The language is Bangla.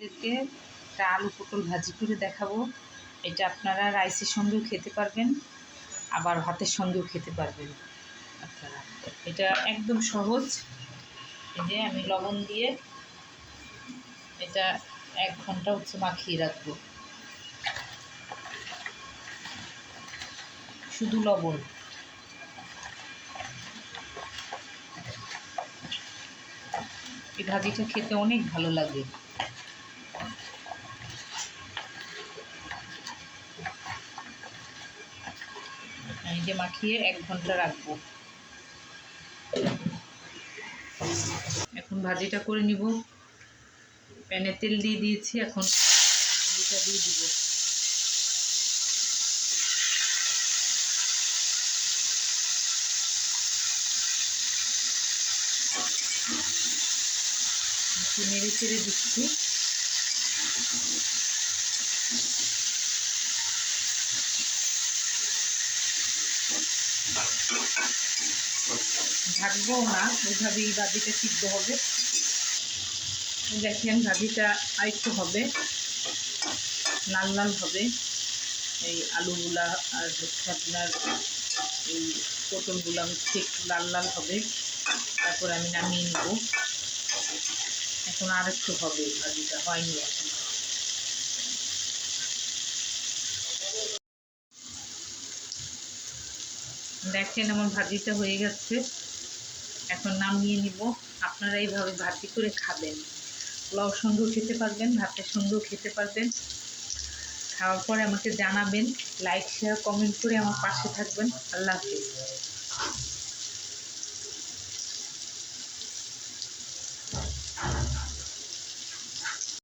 এদেরকে একটা আলু পটল ভাজি করে দেখাবো। এটা আপনারা রাইসের সঙ্গেও খেতে পারবেন, আবার ভাতের সঙ্গেও খেতে পারবেন আপনারা। এটা একদম সহজ। এই যে আমি লবণ দিয়ে এটা এক ঘণ্টা হচ্ছে মাখিয়ে রাখব। শুধু লবণ। এই ভাজিটা খেতে অনেক ভালো লাগে। আমি মাখিয়ে এক ঘণ্টা রাখব। এখন ভাজিটা করে নিব। প্যানে তেল দিয়ে দিয়েছি, এখন ভাজিটা দিয়ে দিব। নেড়ে চেড়ে দিচ্ছি। ঢাকবো না, ওইভাবেই ভাজিটা সিদ্ধ হবে। দেখেন ভাজিটা আরেকটু হবে, লাল লাল হবে। এই আলুগুলা আর হচ্ছে আপনার এই পটলগুলা হচ্ছে একটু লাল লাল হবে। তারপর আমি নামিয়ে নেব। এখন আর একটু হবে, ভাজিটা হয়নি এখন। দেখেন আমার ভাজিটা হয়ে গেছে। এখন নামিয়ে নিব। আপনারা এইভাবে ভাজি করে খাবেন। পোলাও সঙ্গেও খেতে পারবেন, ভাতের সঙ্গেও খেতে পারবেন। খাওয়ার পরে আমাকে জানাবেন লাইক শেয়ার কমেন্ট করে আমার পাশে থাকবেন। আল্লাহ হাফিজ।